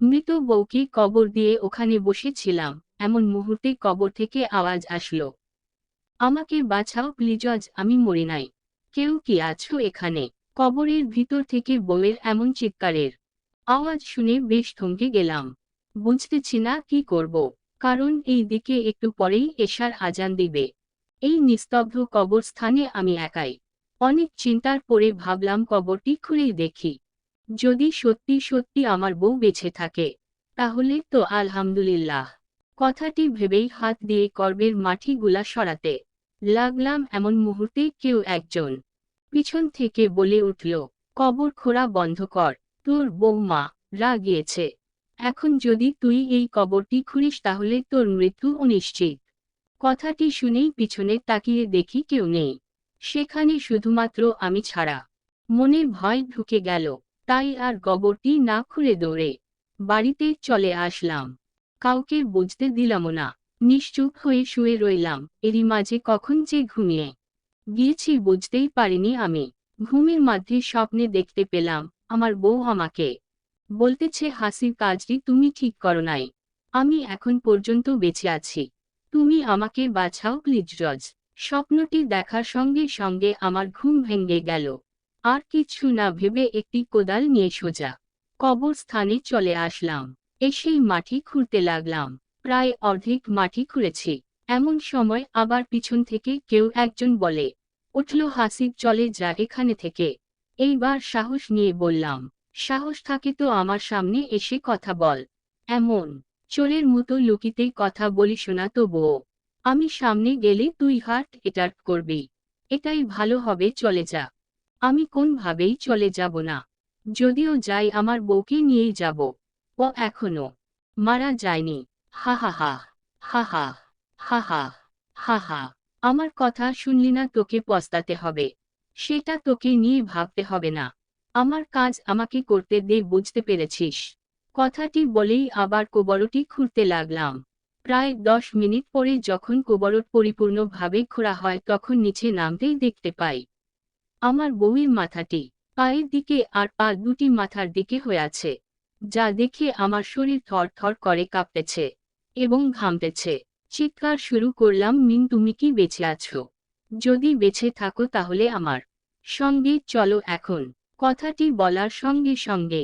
মৃত বউকে কবর দিয়ে ওখানে বসেছিলাম, এমন মুহূর্তে কবর থেকে আওয়াজ আসলো। আমাকে বাঁচাও প্লিজজ আমি মরি নাই। কেউ কি আছো এখানে? কবরের ভিতর থেকে বউয়ের এমন চিৎকারের আওয়াজ শুনে বেশ থমকে গেলাম। বুঝতেছি না কি করব, কারণ এই দিকে একটু পরেই এশার আজান দিবে। এই নিস্তব্ধ কবরস্থানে আমি একাই। অনেক চিন্তার পরে ভাবলাম কবরটি খুলেই দেখি। যদি সত্যি সত্যি আমার বউ বেঁচে থাকে, তাহলে তো আলহামদুলিল্লাহ। কথাটি ভেবেই হাত দিয়ে কর্বের মাটিগুলা সরাতে লাগলাম এমন মুহূর্তে কেউ একজন। পিছন থেকে বলে উঠল, কবর খোঁড়া বন্ধ কর, তোর বৌমা রা গিয়েছে এখন যদি তুই এই কবরটি খুঁড়িস তাহলে তোর মৃত্যু অনিশ্চিত কথাটি শুনেই পিছনে তাকিয়ে দেখি কেউ নেই। সেখানে শুধুমাত্র আমি ছাড়া। মনে ভয় ঢুকে গেল। তাই আর কবরটি না খুঁড়ে দৌড়ে বাড়িতে চলে আসলাম। কাউকে বুঝতে দিলাম না। নিশ্চুপ হয়ে শুয়ে রইলাম। এরই মাঝে কখন যে ঘুমিয়ে গিয়েছি বুঝতেই পারিনি আমি। ঘুমের মাঝে স্বপ্নে দেখতে পেলাম, আমার বউ আমাকে বলতেছে হাসির কাজটি তুমি ঠিক করো নাই। আমি এখন পর্যন্ত বেঁচে আছি। তুমি আমাকে বাঁচাও, প্লিজ, রজ। স্বপ্নটি দেখার সঙ্গে সঙ্গে আমার ঘুম ভেঙে গেল। আর কিছু না ভেবে একটি কোদাল নিয়ে সোজা কবরস্থানে চলে আসলাম। এসেই মাটি খুঁড়তে লাগলাম। প্রায় অর্ধেক মাটি খুঁড়েছি। এমন সময় আবার পিছন থেকে কেউ একজন বলে, উঠল হাসিব, চলে যা এখানে থেকে। এইবার সাহস নিয়ে বললাম, সাহস থাকে তো আমার সামনে এসে কথা বল। এমন? চোরের মতো লুকিতে কথা বলি শোনা তো বউ। আমি সামনে গেলে তুই হাট এটার করবি। এটাই ভালো হবে, চলে যা। আমি কোনভাবেই চলে যাব না। যদিও যাই আমার বউকে নিয়েই যাব। ও এখনও। মারা যায়নি। হা হা হা। হা হা। হা হা। হা হা। আমার কথা শুনলি না তোকে পস্তাতে হবে। সেটা তোকে নিয়ে ভাবতে হবে না। আমার কাজ আমাকে করতে দে বুঝতে পেরেছিস। কথাটি বলেই আবার কোবরটি খুঁড়তে লাগলাম। প্রায় দশ মিনিট পরে যখন কোবরট পরিপূর্ণভাবে খোঁড়া হয় তখন নিচে নামতেই দেখতে পাই। আমার বউয়ের মাথাটি পায়ের দিকে আর পা দুটি মাথার দিকে হয়ে আছে, যা দেখে আমার শরীর থর থর করে কাঁপতেছে এবং ঘামতেছে। চিৎকার শুরু করলাম, মিন, তুমি কি বেঁচে আছো? যদি বেঁচে থাকো তাহলে আমার সঙ্গে চলো এখন। কথাটি বলার সঙ্গে সঙ্গে